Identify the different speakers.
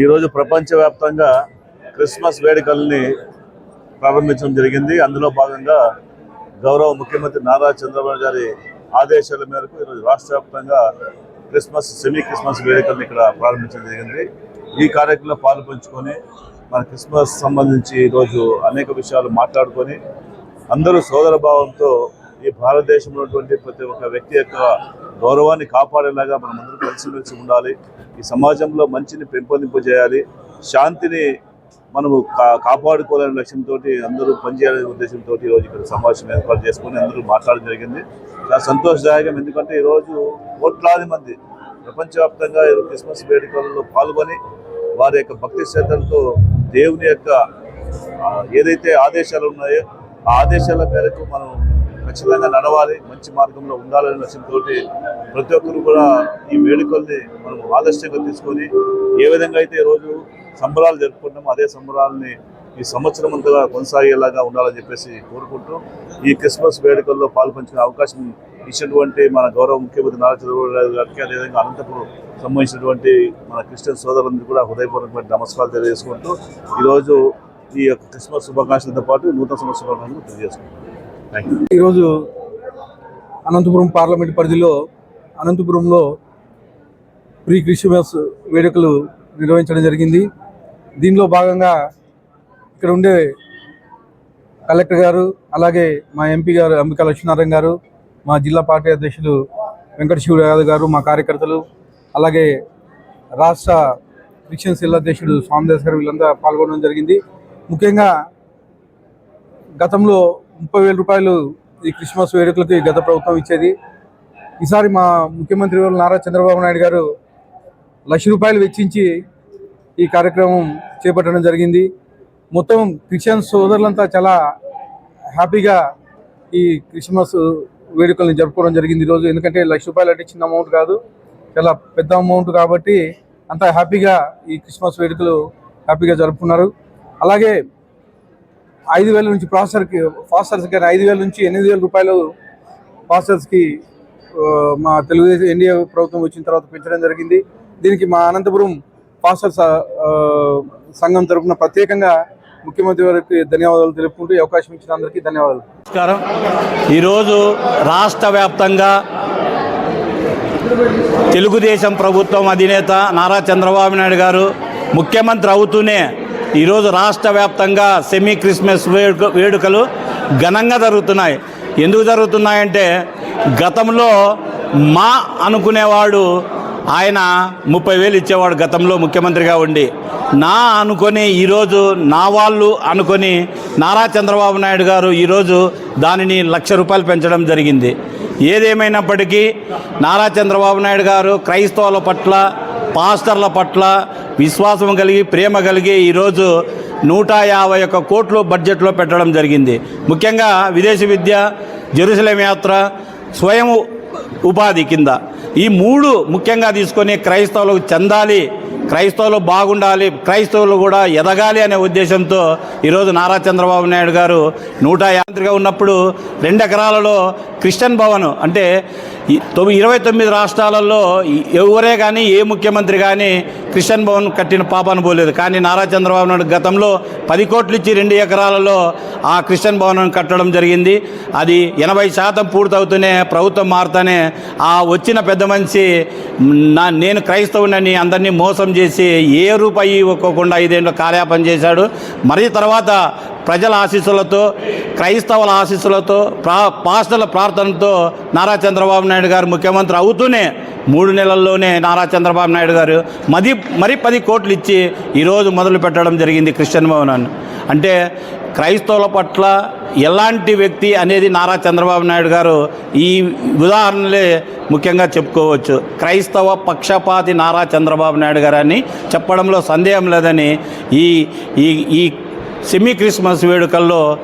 Speaker 1: ఈరోజు ప్రపంచవ్యాప్తంగా క్రిస్మస్ వేడుకల్ని ప్రారంభించడం జరిగింది. అందులో భాగంగా గౌరవ ముఖ్యమంత్రి నారా చంద్రబాబు గారి ఆదేశాల మేరకు ఈరోజు రాష్ట్ర వ్యాప్తంగా క్రిస్మస్ సెమీ క్రిస్మస్ వేడుకల్ని ఇక్కడ ప్రారంభించడం జరిగింది. ఈ కార్యక్రమంలో పాలు పంచుకొని మన క్రిస్మస్ సంబంధించి ఈరోజు అనేక విషయాలు మాట్లాడుకొని అందరూ సోదర భావంతో ఈ భారతదేశంలో ఉన్నటువంటి ప్రతి ఒక్క వ్యక్తి యొక్క గౌరవాన్ని కాపాడేలాగా మనం కలిసిమెలిసి ఉండాలి. ఈ సమాజంలో మంచిని పెంపొందింపజేయాలి. శాంతిని మనము కా కాపాడుకోవాలనే లక్ష్యంతో అందరూ పనిచేయాలనే ఉద్దేశంతో ఈరోజు ఇక్కడ సమావేశం ఏర్పాటు చేసుకొని అందరూ మాట్లాడడం జరిగింది. చాలా సంతోషదాయకం ఎందుకంటే ఈరోజు కోట్లాది మంది ప్రపంచవ్యాప్తంగా క్రిస్మస్ వేడుకలలో పాల్గొని వారి యొక్క భక్తి శ్రద్ధలతో దేవుని యొక్క ఏదైతే ఆదేశాలు ఉన్నాయో ఆ ఆదేశాల మేరకు మనం ఖచ్చితంగా నడవాలి మంచి మార్గంలో ఉండాలనే లక్ష్యంతో ప్రతి ఒక్కరు కూడా ఈ వేడుకల్ని మనం ఆదర్శంగా తీసుకొని ఏ విధంగా అయితే ఈరోజు రోజు సంబరాలు జరుపుకుంటామో అదే సంబరాలని ఈ సంవత్సరం అంతగా కొనసాగేలాగా ఉండాలని చెప్పేసి కోరుకుంటూ ఈ క్రిస్మస్ వేడుకల్లో పాల్పంచిన అవకాశం ఇచ్చినటువంటి మన గౌరవ ముఖ్యమంత్రి నారా చంద్రబాబు నాయుడు గారికి అదేవిధంగా అనంతపురం సంబంధించినటువంటి మన క్రిస్టియన్ సోదరులందరూ కూడా హృదయపూర్వకమైన నమస్కారాలు తెలియజేసుకుంటూ ఈరోజు ఈ యొక్క క్రిస్మస్ శుభాకాంక్షలతో పాటు నూతన సంవత్సర శుభాకాంక్షలు తెలియజేసుకుంటాం
Speaker 2: ఈరోజు అనంతపురం పార్లమెంట్ పరిధిలో అనంతపురంలో ప్రీ క్రిస్మస్ వేడుకలు నిర్వహించడం జరిగింది. దీనిలో భాగంగా ఇక్కడ ఉండే కలెక్టర్ గారు అలాగే మా ఎంపీ గారు అంబికా లక్ష్మీనారాయణ గారు మా జిల్లా పార్టీ అధ్యక్షులు వెంకట శివుడు యాదవ్ గారు మా కార్యకర్తలు అలాగే రాష్ట్ర క్రిస్టియన్ సెల్ అధ్యక్షుడు స్వామిదాస్ గారు వీళ్ళంతా పాల్గొనడం జరిగింది. ముఖ్యంగా గతంలో ముప్పై వేల రూపాయలు ఈ క్రిస్మస్ వేడుకలకి గత ప్రభుత్వం ఇచ్చేది. ఈసారి మా ముఖ్యమంత్రి వారు నారా చంద్రబాబు నాయుడు గారు లక్ష రూపాయలు వెచ్చించి ఈ కార్యక్రమం చేపట్టడం జరిగింది. మొత్తం క్రిస్టియన్ సోదరులంతా చాలా హ్యాపీగా ఈ క్రిస్మస్ వేడుకలను జరుపుకోవడం జరిగింది ఈరోజు. ఎందుకంటే లక్ష రూపాయలు అంటే చిన్న అమౌంట్ కాదు చాలా పెద్ద అమౌంట్ కాబట్టి అంతా హ్యాపీగా ఈ క్రిస్మస్ వేడుకలు హ్యాపీగా జరుపుకున్నారు. అలాగే ఐదు వేల నుంచి ప్రాసెసర్కి ఫాస్టర్స్ కానీ ఐదు వేల నుంచి ఎనిమిది వేల రూపాయలు ఫాస్టర్స్కి మా తెలుగుదేశం ఎన్డీఏ ప్రభుత్వం వచ్చిన తర్వాత పెంచడం జరిగింది. దీనికి మా అనంతపురం ఫాస్టర్స్ సంఘం తరపున ప్రత్యేకంగా ముఖ్యమంత్రి వారికి ధన్యవాదాలు తెలుపుకుంటూ అవకాశం ఇచ్చిన అందరికీ ధన్యవాదాలు.
Speaker 3: నమస్కారం. ఈరోజు రాష్ట్ర వ్యాప్తంగా తెలుగుదేశం ప్రభుత్వం అధినేత నారా చంద్రబాబు నాయుడు గారు ముఖ్యమంత్రి అవుతూనే ఈరోజు రాష్ట్ర వ్యాప్తంగా సెమీ క్రిస్మస్ వేడుక వేడుకలు ఘనంగా జరుగుతున్నాయి. ఎందుకు జరుగుతున్నాయంటే గతంలో మా అనుకునేవాడు ఆయన ముప్పై వేలు ఇచ్చేవాడు గతంలో ముఖ్యమంత్రిగా ఉండి. నా అనుకొని ఈరోజు నా వాళ్ళు అనుకొని నారా చంద్రబాబు నాయుడు గారు ఈరోజు దానిని లక్ష రూపాయలు పెంచడం జరిగింది. ఏదేమైనప్పటికీ నారా చంద్రబాబు నాయుడు గారు క్రైస్తవుల పట్ల పాస్టర్ల పట్ల విశ్వాసం కలిగి ప్రేమ కలిగి ఈరోజు నూట యాభై ఒక్క కోట్లు బడ్జెట్లో పెట్టడం జరిగింది. ముఖ్యంగా విదేశీ విద్య జెరూసలేం యాత్ర స్వయం ఉపాధి కింద. ఈ మూడు ముఖ్యంగా తీసుకొని క్రైస్తవులకు చెందాలి క్రైస్తవులు బాగుండాలి క్రైస్తవులు కూడా ఎదగాలి అనే ఉద్దేశంతో ఈరోజు నారా చంద్రబాబు నాయుడు గారు నూట యాంత్రిగా ఉన్నప్పుడు రెండు ఎకరాలలో క్రిస్టియన్ భవన్ అంటే ఇరవై తొమ్మిది రాష్ట్రాలలో ఎవరే కానీ ఏ ముఖ్యమంత్రి కానీ క్రిస్టియన్ భవన్ కట్టిన పాపాను పోలేదు. కానీ నారా చంద్రబాబు నాయుడు గతంలో పది కోట్లు ఇచ్చి రెండు ఎకరాలలో ఆ క్రిస్టియన్ భవనం కట్టడం జరిగింది. అది ఎనభై శాతం పూర్తవుతూనే ప్రభుత్వం మారుతానే ఆ వచ్చిన పెద్ద మనిషి నా నేను క్రైస్తవునని అందరినీ మోసం చేసి చేసి ఏ రూపాయి ఇవ్వకోకుండా ఐదేళ్ళు కార్యాపన చేశాడు. మరి తర్వాత ప్రజల ఆశీస్సులతో క్రైస్తవుల ఆశీస్సులతో ప్రా పాస్టర్ల ప్రార్థనతో నారా చంద్రబాబు నాయుడు గారు ముఖ్యమంత్రి అవుతూనే మూడు నెలల్లోనే నారా చంద్రబాబు నాయుడు గారు మది మరి పది కోట్లు ఇచ్చి ఈరోజు మొదలు పెట్టడం జరిగింది క్రిస్టియన్ భవనాన్ని. అంటే క్రైస్తవుల పట్ల ఎలాంటి వ్యక్తి అనేది నారా చంద్రబాబు నాయుడు గారు ఈ ఉదాహరణలే ముఖ్యంగా చెప్పుకోవచ్చు. క్రైస్తవ పక్షపాతి నారా చంద్రబాబు నాయుడు గారని చెప్పడంలో సందేహం లేదని ఈ ఈ ఈ సెమీ క్రిస్మస్ వేడుకల్లో